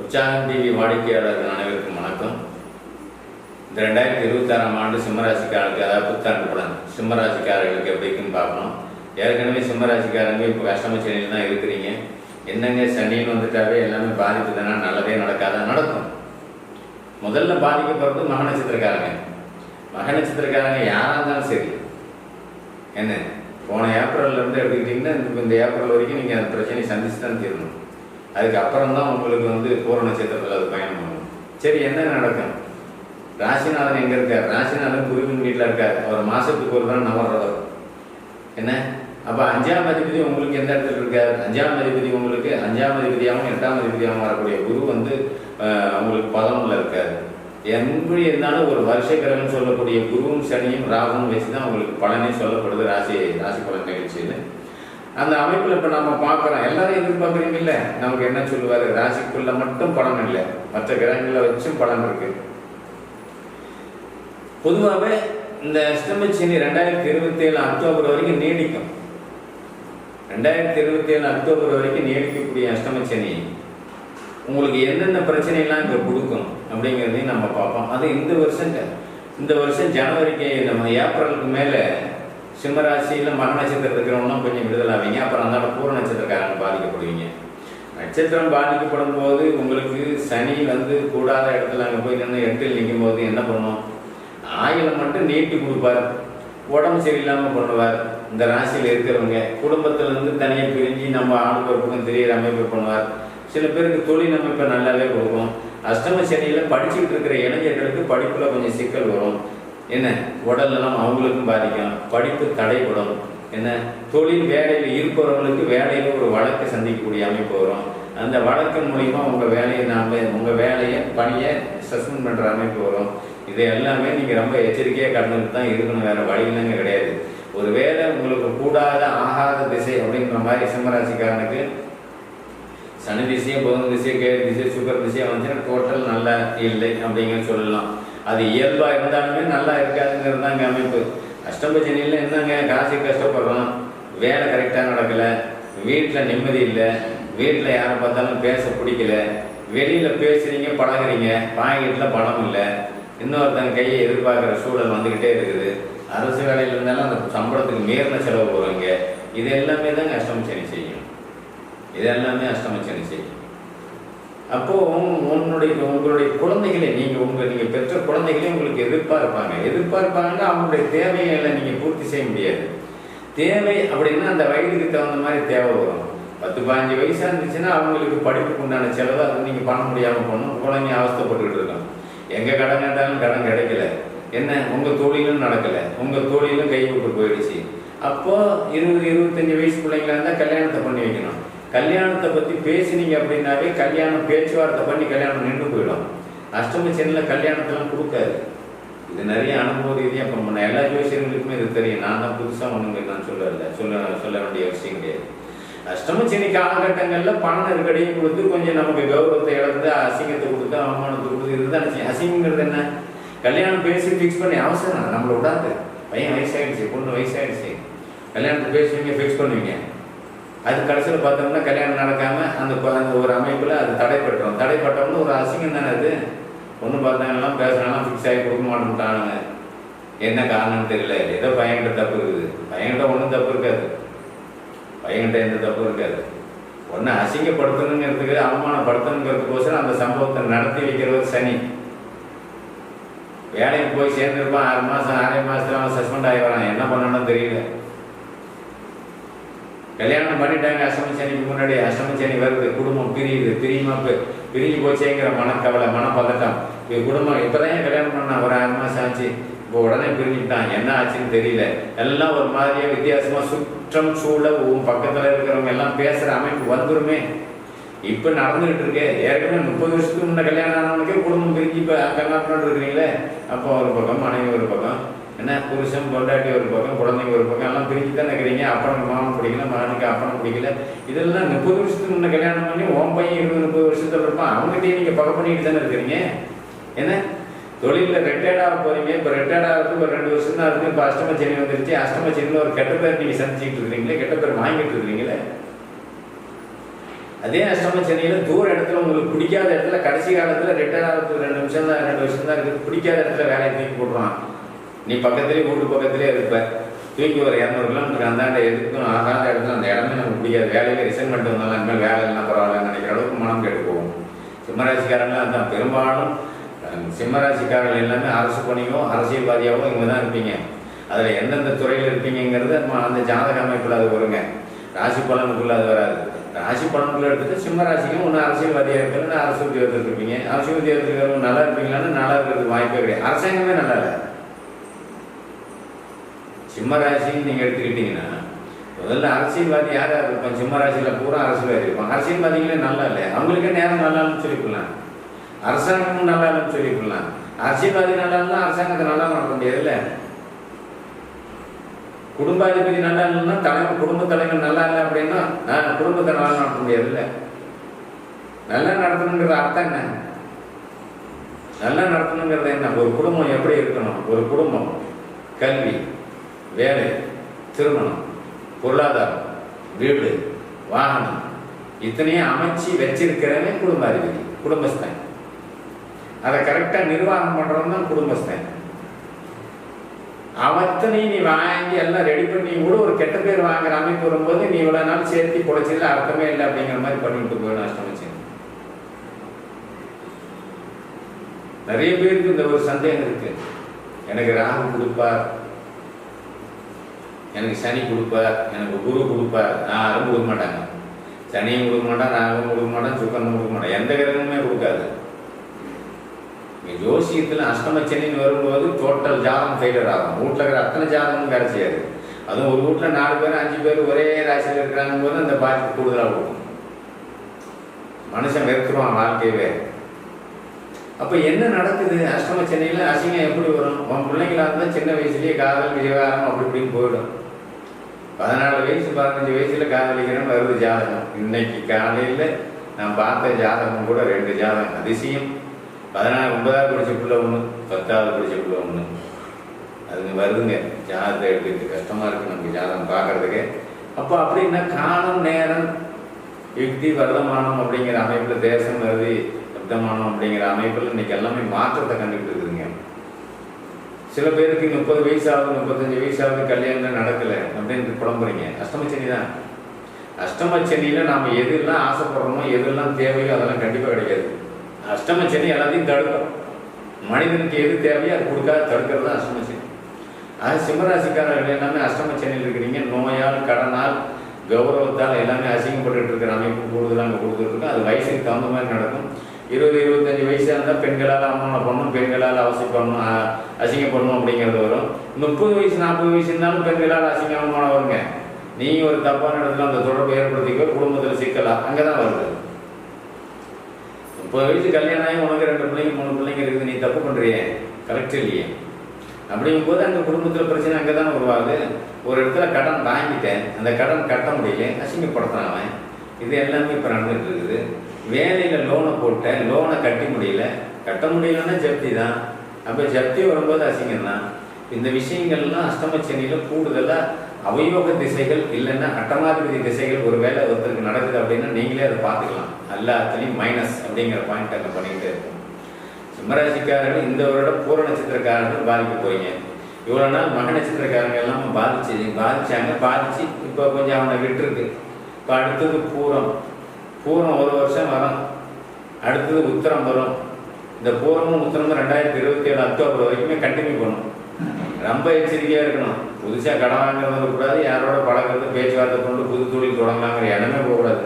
உற்சாகம் டிவி வாடிக்கையாளர்கள் அனைவருக்கும் வணக்கம். இந்த ரெண்டாயிரத்தி இருபத்தாறாம் ஆண்டு சிம்மராசிக்காரர்களுக்கு அதாவது புத்தாண்டு பலன் சிம்மராசிக்காரர்களுக்கு எப்படி இருக்குன்னு பார்க்கணும். ஏற்கனவே சிம்மராசிக்காரங்க இப்போ கஷ்டம சனியில் தான் இருக்கிறீங்க. என்னங்க சனின்னு வந்துட்டாவே எல்லாமே பாதிப்பு தானே நல்லதே நடக்காத? நடக்கும். முதல்ல பாதிக்கப்படுறது மக நட்சத்திரக்காரங்க. மக நட்சத்திரக்காரங்க யாராக இருந்தாலும் சரி. என்ன? போன ஏப்ரல்ல இருந்து எடுத்துக்கிட்டிங்கன்னா இந்த ஏப்ரல் வரைக்கும் நீங்கள் அந்த பிரச்சனையை சந்திச்சு தான் தீரணும். அதுக்கப்புறம் தான் உங்களுக்கு வந்து பூர நட்சத்திரத்தில் அது பயணம் பண்ணணும் சரி என்ன நடக்கும்? ராசிநாதன் எங்கே இருக்கார்? ராசிநாதன் குருவின் வீட்டில் இருக்கார். அவர் மாதத்துக்கு ஒரு தான் நவர்றவர் என்ன? அப்போ அஞ்சாம் அதிபதி உங்களுக்கு எந்த இடத்துல இருக்கார்? அஞ்சாம் அதிபதி உங்களுக்கு அஞ்சாம் அதிபதியாகவும் எட்டாம் அதிபதியாகவும் வரக்கூடிய குரு வந்து அஹ், உங்களுக்கு பதினொன்றில் இருக்கார். எப்படி இருந்தாலும் ஒரு வருஷ கிரகம் சொல்லக்கூடிய குருவும் சனியும் ராகுவும் வச்சு தான் உங்களுக்கு பலனே சொல்லப்படுது. ராசி ராசி பலன் நிகழ்ச்சியில். அந்த அமைப்பில் இப்போ நம்ம பார்க்குறோம். எல்லாரும் எதிர்பார்க்குறீங்கல்ல? நமக்கு என்ன சொல்லுவார்? ராசிக்குள்ள மட்டும் பணம் இல்லை. மற்ற கிரகங்களை வச்சும் பணம் இருக்கு. பொதுவாகவே இந்த அஷ்டமச்சனி ரெண்டாயிரத்தி இருபத்தி ஏழு அக்டோபர் வரைக்கும் நீடிக்கும். ரெண்டாயிரத்தி இருபத்தி ஏழு அக்டோபர் வரைக்கும் நீடிக்கக்கூடிய அஷ்டமச்சனி உங்களுக்கு என்னென்ன பிரச்சனைலாம் இங்கே கொடுக்கும் அப்படிங்கிறதையும் நம்ம பார்ப்போம். அது இந்த வருஷம் இந்த வருஷம் ஜனவரிக்கு நம்ம ஏப்ரலுக்கு மேலே சிம்மராசியில் மக நட்சத்திரம் இருக்கிறவங்களாம் கொஞ்சம் விடுதலாவீங்க. அப்புறம் அந்த பூர நட்சத்திரக்காரங்க பாதிக்கப்படுவீங்க. நட்சத்திரம் பாதிக்கப்படும் போது உங்களுக்கு சனி வந்து கூடாத இடத்துல அங்கே போய் நின்று எட்டில் நிற்கும் போது என்ன பண்ணும் ஆயிலை மட்டும் நீட்டி கொடுப்பார். உடம்பு சரியில்லாமல் பண்ணுவார். இந்த ராசியில் இருக்கிறவங்க குடும்பத்திலேருந்து தனியாக பிரிஞ்சு நம்ம ஆளுக்கு தெரியிற அமைப்பு பண்ணுவார். சில பேருக்கு தொழில் அமைப்பை நல்லாவே கொடுக்கும். அஷ்டம சனியில் படிச்சுக்கிட்டு இருக்கிற இளைஞர்களுக்கு படிப்பில் கொஞ்சம் சிக்கல் வரும். என்ன? உடல்லாம் அவங்களுக்கும் பாதிக்கும். படிப்பு தடைப்படும் என்ன? தொழில் வேலையில் இருப்பவர்களுக்கு வேலையில் ஒரு வழக்கு சந்திக்கக்கூடிய அமைப்பு வரும். அந்த வழக்கு மூலிமா உங்கள் வேலையை நாம் உங்கள் வேலையை பணியை சஸ்பெண்ட் பண்ணுற அமைப்பு வரும். இது எல்லாமே நீங்கள் ரொம்ப எச்சரிக்கையாக கடந்துட்டு தான் இருக்கணும். வேறு வழியிலங்க கிடையாது. ஒரு வேளை உங்களுக்கு கூடாத ஆகாத திசை அப்படிங்கிற மாதிரி சிம்மராசிக்காரனுக்கு சனி திசையும் புதன் திசை கேது திசை சுகர் திசையை வந்துச்சுன்னா டோட்டல் நல்லா இல்லை அப்படிங்கிற சொல்லலாம். அது இயல்பாக இருந்தாலுமே நல்லா இருக்காதுங்கிறது தாங்க அமைப்பு. அஷ்டபஜனியில் என்னங்க காசு கஷ்டப்படுறோம் வேலை கரெக்டாக நடக்கலை வீட்டில் நிம்மதி இல்லை வீட்டில் யாரை பார்த்தாலும் பேச பிடிக்கல வெளியில் பேசுகிறீங்க பழகிறீங்க பாக்கெட்டில் பணம் இல்லை. இன்னொருத்தங்க கையை எதிர்பார்க்குற சூழல் வந்துக்கிட்டே இருக்குது. அரசு வேலையில் இருந்தாலும் அந்த சம்பளத்துக்கு மீறின செலவு வருங்க இது எல்லாமே தாங்க அஷ்டமச்சனி செய்யும். இது எல்லாமே அஷ்டமச்சனி செய்யும். அப்போ உன்னுடைய உங்களுடைய குழந்தைகளை நீங்க உங்க நீங்க பெற்ற குழந்தைகளே உங்களுக்கு எதிர்பார்ப்பாங்க எதிர்பார்ப்பாங்கன்னா அவங்களுடைய தேவைகளை நீங்க பூர்த்தி செய்ய முடியாது. தேவை அப்படின்னா அந்த வயதுக்கு தகுந்த மாதிரி தேவை வரும். பத்து பதினஞ்சு வயசா இருந்துச்சுன்னா அவங்களுக்கு படிப்புக்கு உண்டான செலவு அது நீங்க பண்ண முடியாம போகணும் குழந்தைங்க அவஸ்தைப்பட்டுக்கிட்டு இருக்கோம் எங்க கடன் கேட்டாலும் கடன் கிடைக்கல. என்ன? உங்க தொழிலும் நடக்கல. உங்க தொழிலும் கைவிட்டு போயிடுச்சு. அப்போ இருபது இருபத்தஞ்சு வயசு பிள்ளைங்களா இருந்தால் கல்யாணத்தை பண்ணி வைக்கணும். கல்யாணத்தை பத்தி பேசினீங்க அப்படின்னாவே கல்யாணம் பேச்சுவார்த்தை பண்ணி கல்யாணம் நின்று போயிடும். அஷ்டம சென்னில் கல்யாணத்தெல்லாம் கொடுக்காது. இது நிறைய அனுபவ ரீதியாக இப்போ நம்ம எல்லா ஜோசியர்களுக்குமே இது தெரியும். நான் தான் புதுசாக ஒன்றுங்க நான் சொல்லல. சொல்ல சொல்ல வேண்டிய அவசியம் கிடையாது. அஷ்டம சனி காலகட்டங்களில் பண நெருக்கடியும் கொடுத்து கொஞ்சம் நமக்கு கௌரவத்தை இழந்து அசிங்கத்தை கொடுத்து அவமானத்தை கொடுத்து இதுதான் அசிங்கிறது அசிங்கங்கிறது என்ன? கல்யாணம் பேசி ஃபிக்ஸ் பண்ணி அவசரம். நம்மளை விடாது. பையன் வயசாகிடுச்சு பொண்ணு வயசாகிடுச்சு கல்யாணத்தை பேசுவீங்க ஃபிக்ஸ் பண்ணுவீங்க. அது கடைசியில் பார்த்தோம்னா கல்யாணம் நடக்காம அந்த அந்த ஒரு அமைப்பில் அது தடைப்பட்டோம் தடைப்பட்டோம்னு ஒரு அசிங்கம் தானே அது. ஒன்றும் பார்த்தாங்கலாம் பேசுனாலும் ஃபிக்ஸ் ஆகி கொடுக்க மாட்டேன்ட்டானுங்க என்ன காரணம்னு தெரியல. ஏதோ பையன்கிட்ட தப்பு இருக்குது. பையன்கிட்ட ஒன்றும் தப்பு இருக்காது. பையன்கிட்ட எந்த தப்பு இருக்காது. ஒன்று அசிங்கப்படுத்தணுங்கிறதுக்கு அவமானப்படுத்தணுங்கிறதுக்கோசரம் அந்த சம்பவத்தை நடத்தி வைக்கிறவர் சனி. வேலைக்கு போய் சேர்ந்துருப்பான் ஆறு மாதம் ஆறே மாதத்தில் அவன் சஸ்பெண்ட் ஆகி வரான். என்ன பண்ணணும்னு தெரியல. கல்யாணம் பண்ணிட்டாங்க அஷ்டமி சனிக்கு முன்னாடி அஷ்டமி சனி வருது குடும்பம் பிரியுது பிரியுமா பிரிஞ்சு போச்சேங்கிற மனக்கவலை மனப்பதட்டம் இது குடும்பம் இப்போதான் கல்யாணம் பண்ணான் ஒரு ஆறு மாதம் ஆச்சு இப்போ உடனே பிரிஞ்சுட்டான் என்ன ஆச்சுன்னு தெரியல எல்லாம் ஒரு மாதிரியா வித்தியாசமாக சுற்றம் சூழ உன் பக்கத்தில் இருக்கிறவங்க எல்லாம் பேசுகிற அமைப்பு வந்துருமே இப்போ நடந்துகிட்டு இருக்கு ஏற்கனவே முப்பது வருஷத்துக்கு முன்ன கல்யாணம் ஆனவனுக்கே குடும்பம் பிரிஞ்சு இப்போ கல்யாணம் இருக்கிறீங்களே அப்போ ஒரு பக்கம் மனைவி ஒரு பக்கம் என்ன புருஷன் பொண்டாட்டி ஒரு பக்கம் குழந்தைங்க ஒரு பக்கம் எல்லாம் பிரிஞ்சு தான் இருக்கிறீங்க அப்பனுக்கு மாமன் பிடிக்கல மகனுக்கு அப்பனும் பிடிக்கல. இதெல்லாம் முப்பது வருஷத்துக்கு முன்ன கல்யாணம் பண்ணி உன் பையன் இருபது முப்பது வருஷத்துல இருப்பான். அவங்ககிட்டயே நீங்க பக்கம் பண்ணிட்டு தானே இருக்கிறீங்க? என்ன? தொழிலில் ரிட்டையர்ட் ஆக போறீங்க. இப்போ ரிட்டையர்ட் ஆகிறது ஒரு ரெண்டு வருஷம் தான் இருக்கு. இப்போ அஷ்டம சரி வந்துருச்சு. அஷ்டம சனியில் ஒரு கெட்ட பேர் நீங்க சந்திச்சுட்டு இருக்கிறீங்களே கெட்ட பேர் வாங்கிட்டு இருக்கிறீங்களே? அதே அஷ்டம சென்னையில் தூர இடத்துல உங்களுக்கு பிடிக்காத இடத்துல கடைசி காலத்தில் ரிட்டையர் ஆகிறதுக்கு ரெண்டு நிமிஷம் தான் ரெண்டு வருஷம் தான் இருக்குது பிடிக்காத இடத்துல வேலையை தூக்கி போட்டுருவான். நீ பக்கத்துலேயே வீட்டு பக்கத்துலேயே இருப்ப. தூக்கி ஒரு இரநூறு கிலோமீட்டர் அந்தாண்ட எதுக்கும் அந்தாண்ட இடத்துல அந்த இடமே நமக்கு பிடிக்காது. வேலையில ரிசைன்மெண்ட் வந்தாலும் இனிமேல் வேலை இல்லைனா பரவாயில்லன்னு நினைக்கிற அளவுக்கு மனம் கெட்டு போகும். சிம்மராசிக்காரங்க அதுதான் பெரும்பாலும் சிம்மராசிக்காரர்கள் எல்லாமே அரசு பணியோ அரசியல்வாதியாகவும் இங்கே தான் இருப்பீங்க. அதில் எந்தெந்த துறையில் இருப்பீங்கிறது நம்ம அந்த ஜாதக அமைப்பில் அது வருங்க. ராசி பலனுக்குள்ள அது வராது. ராசி பலனுக்குள்ள எடுத்துட்டு சிம்ம ராசிக்கும் ஒன்று அரசியல்வாதியாக இருக்கிறது அரசு உத்தியோகத்தில் இருப்பீங்க. அரசு உத்தியோகத்தில் இருக்கிறவங்க நல்லா இருப்பீங்களான்னு நல்லா இருக்கிறது வாய்ப்பே கிடையாது. அரசாங்கமே நல்லா இல்லை. சிம்ம ராசின்னு நீங்கள் எடுத்துக்கிட்டீங்கன்னா முதல்ல அரசியல்வாதி யார் யார் இருப்பான் சிம்ம ராசியில் பூரா அரசியல்வாதி இருப்பான் அரசியல்வாதிகளே நல்லா இல்லை அவங்களுக்கே நேரம் நல்லா இல்லைன்னு சொல்லிக்கலாம் அரசாங்கமும் நல்லா இல்லைன்னு சொல்லிக்கலாம் அரசியல்வாதி நல்லா இல்லைன்னா அரசாங்கத்தை நல்லா நடத்த முடியாதுல்ல? குடும்பாதிபதி நல்லா இல்லைன்னா தலைவர் குடும்ப தலைவர் நல்லா இல்லை அப்படின்னா ஆஹ், குடும்பத்தை நல்லா நடத்த முடியாதுல்ல? நல்லா நடத்தணுங்கிறது அர்த்தம் என்ன? நல்லா நடத்தணுங்கிறது என்ன? ஒரு குடும்பம் எப்படி இருக்கணும்? ஒரு குடும்பம். கல்வி. வேலை திருமணம் பொருளாதாரம் வீடு வாகனம் இத்தனையும் அமைச்சு வச்சிருக்கிறவன் குடும்பாதிபதி குடும்பஸ்தான். அதை கரெக்டாக நிர்வாகம் பண்ணுறவன் தான் குடும்பஸ்தான். அவத்தனையும் நீ வாங்கி எல்லாம் ரெடி பண்ணி கூட ஒரு கெட்ட பேர் வாங்குற அமைப்பு வரும்போது நீ இவ்வளோ நாள் சேர்த்து பொழைச்சதுல அர்த்தமே இல்லை அப்படிங்கிற மாதிரி பண்ணிட்டு போயிடும் அஷ்டமிச்சு நிறைய பேருக்கு இந்த ஒரு சந்தேகம் இருக்கு. எனக்கு ராகு கொடுப்பார். எனக்கு சனி கொடுப்பார் எனக்கு குரு கொடுப்பார். யாரும் கொடுக்க மாட்டாங்க. சனியும் கொடுக்க மாட்டான் ராகும் கொடுக்க மாட்டேன் சுக்கரனும் கொடுக்க மாட்டேன். எந்த கிரகமுமே கொடுக்காது. இங்க ஜோசியத்தில் அஷ்டம சனின்னு வரும்போது டோட்டல் ஜாதகம் ஃபெயிலியர் ஆகும். வீட்டில் இருக்கிற அத்தனை ஜாதகமும் வேலை செய்யாது அதுவும் ஒரு வீட்டில் நாலு பேர் அஞ்சு பேர் ஒரே ராசியில் இருக்கிறாங்க போது அந்த பாதிப்பு கூடுதலாக கொடுக்கும் மனுஷன் வெறுத்துருவான் வாழ்க்கையவே. அப்போ என்ன நடக்குது? அஷ்டம சென்னையில் அசிங்கம் எப்படி வரும்? உன் பிள்ளைங்களா இருந்தால் சின்ன வயசுலேயே காதல் விவகாரம் அப்படி இப்படின்னு போயிடும். பதினாலு வயசு பதினஞ்சு வயசில் காதலிக்கிறேன்னு வருது ஜாதகம். இன்னைக்கு காலையில் நான் பார்த்த ஜாதகம் கூட ரெண்டு ஜாதகம். அதிசயம். பதினாறு ஒன்பதாவது படிச்ச பிள்ளை ஒன்று பத்தாவது படிச்ச பிள்ளை ஒன்று அதுங்க வருதுங்க. ஜாதகத்தை எடுத்துக்கிட்டு கஷ்டமாக இருக்குது நமக்கு ஜாதகம் பார்க்கறதுக்கு. அப்போ அப்படின்னா காலம் நேரம் யுக்தி வர்த்தமானம் அப்படிங்கிற அமைப்பில் தேசம் வருது. யுத்தமானம் அப்படிங்கிற அமைப்பில் இன்னைக்கு எல்லாமே மாற்றத்தை கண்டுகிட்டு இருக்குதுங்க. சில பேருக்கு முப்பது வயசு ஆகுது முப்பத்தஞ்சு வயசு ஆகுது கல்யாணம் நடக்கலை அப்படின்னு புலம்புறீங்க. அஷ்டமச்சனி தான். அஷ்டமச்சனியில் நாம் எதெல்லாம் ஆசைப்படுறோமோ எதெல்லாம் தேவையோ அதெல்லாம் கண்டிப்பாக கிடைக்காது. அஷ்டமச்சனி எல்லாத்தையும் தடுக்கும். மனிதனுக்கு எது தேவையோ அது கொடுக்காத தடுக்கிறது தான் அஷ்டமச்சனி அது சிம்மராசிக்காரர்கள் எல்லாமே அஷ்டமச்சனியில் இருக்கிறீங்க. நோயால் கடனால் கௌரவத்தால் எல்லாமே அசிங்கப்பட்டு இருக்கிற அமைப்பு கூடுதலாக அங்கே கொடுத்துட்ருக்கோம் அது வயசுக்கு தகுந்த மாதிரி நடக்கும். இருபது இருபத்தஞ்சு வயசாக இருந்தால் பெண்களால் அம்மனை பண்ணணும் பெண்களால் அவசியப்படணும் அசிங்கம் அசிங்கப்படணும் அப்படிங்கிறது வரும். முப்பது வயசு நாற்பது வயசு இருந்தாலும் பெண்களால் அசிங்கம் அம்மனை வருங்க நீங்கள் ஒரு தப்பான இடத்துல அந்த தொடர்பை ஏற்படுத்திக்கோ குடும்பத்தில் சிக்கலாம் அங்கே தான் வருது. முப்பது வயசு கல்யாணம் ஆகி உனக்கு ரெண்டு பிள்ளைங்க மூணு பிள்ளைங்க இருக்குது நீ தப்பு பண்ணுறியே கரெக்ட் இல்லையே. அப்படிங்கும்போது அந்த குடும்பத்தில் பிரச்சனை அங்கே தானே உருவாகுது. ஒரு இடத்துல கடன் வாங்கிட்டேன். அந்த கடன் கட்ட முடியல. அசிங்கப்படுத்துறான் அவன். இது எல்லாமே இப்போ நடந்துகிட்டு இருக்குது வேலையில் லோனை போட்டேன். லோனை கட்டி முடியல. கட்ட முடியலன்னா ஜப்தி தான். அப்போ ஜப்தி வரும்போது அசிங்கம் தான் இந்த விஷயங்கள்லாம் அஷ்டமச்சனியில் கூடுதலாக அவயோக திசைகள் இல்லைன்னா அட்டமாதிபதி திசைகள் ஒரு வேலை ஒருத்தருக்கு நடக்குது அப்படின்னா நீங்களே அதை பார்த்துக்கலாம். எல்லாத்துலேயும் மைனஸ் அப்படிங்கிற பாயிண்ட் அங்கே பண்ணிக்கிட்டே இருக்கும். சிம்மராசிக்காரர்கள் இந்த வருடம் பூர நட்சத்திரக்காரர்கள் பாதிக்க போறீங்க. இவ்வளோ நாள் மக நட்சத்திரக்காரங்க எல்லாம் பாதிச்சு பாதிச்சாங்க. பாதிச்சு இப்போ கொஞ்சம் அவனை விட்டுருக்கு. இப்போ அடுத்தது பூரம். பூரம் ஒரு வருஷம் வரும். அடுத்தது உத்தரம் வரும். இந்த பூரமும் உத்தரமும் ரெண்டாயிரத்தி இருபத்தி ஏழு அக்டோபர் வரைக்குமே கண்டினியூ பண்ணும். ரொம்ப எச்சரிக்கையாக இருக்கணும். புதுசாக கடன் வாங்குறது கூடாது. யாரோட பழகிறது பேச்சுவார்த்தை கொண்டு புது தொழில் தொடங்கலாங்கிற எண்ணமே போகக்கூடாது.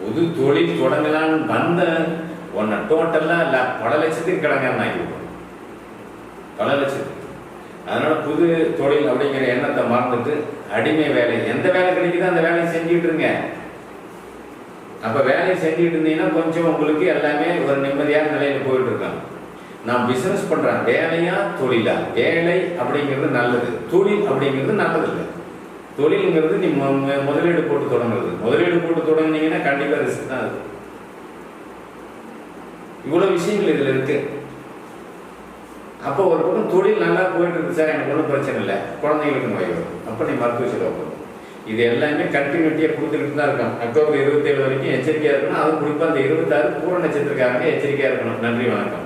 புது தொழில் தொடங்கலான்னு வந்த உன்னை டோட்டலாக இல்லை பல லட்சத்துக்கு கடங்காரன் ஆகி பல லட்சத்துக்கு. அதனால புது தொழில் அப்படிங்கிற எண்ணத்தை மறந்துட்டு அடிமை வேலை. எந்த வேலை கிடைக்குதோ அந்த வேலையை செஞ்சுட்டு இருங்க. அப்ப வேலையை செஞ்சுட்டு இருந்தீங்கன்னா கொஞ்சம் உங்களுக்கு எல்லாமே ஒரு நிம்மதியான நிலையில போயிட்டு இருக்காங்க நான் பிசினஸ் பண்றேன். வேலையா? தொழிலா? வேலை அப்படிங்கிறது நல்லது. தொழில் அப்படிங்கிறது நல்லது இல்லை தொழிலுங்கிறது நீ முதலீடு போட்டு தொடங்குறது. முதலீடு போட்டு தொடங்குனீங்கன்னா கண்டிப்பா ரிஸ்க் தான் அது. இவ்வளவு விஷயங்கள் இதுல இருக்கு. அப்போ ஒரு பக்கம் தொழில் நல்லா போயிட்டு இருக்கு சார் எனக்கு ஒன்றும் பிரச்சனை இல்லை. குழந்தைங்களுக்கு நோய் வரும் அப்போ நீ மருத்துவ செலவு பண்ணணும் இது எல்லாமே கண்டினியூட்டியாக கொடுத்துக்கிட்டு தான் இருக்கும். அக்டோபர் இருபத்தேழு வரைக்கும் எச்சரிக்கையாக இருக்கணும். அதுவும் குறிப்பாக அந்த இருபத்தாறு பூர நட்சத்திரக்காரங்க எச்சரிக்கையாக இருக்கணும். நன்றி வணக்கம்.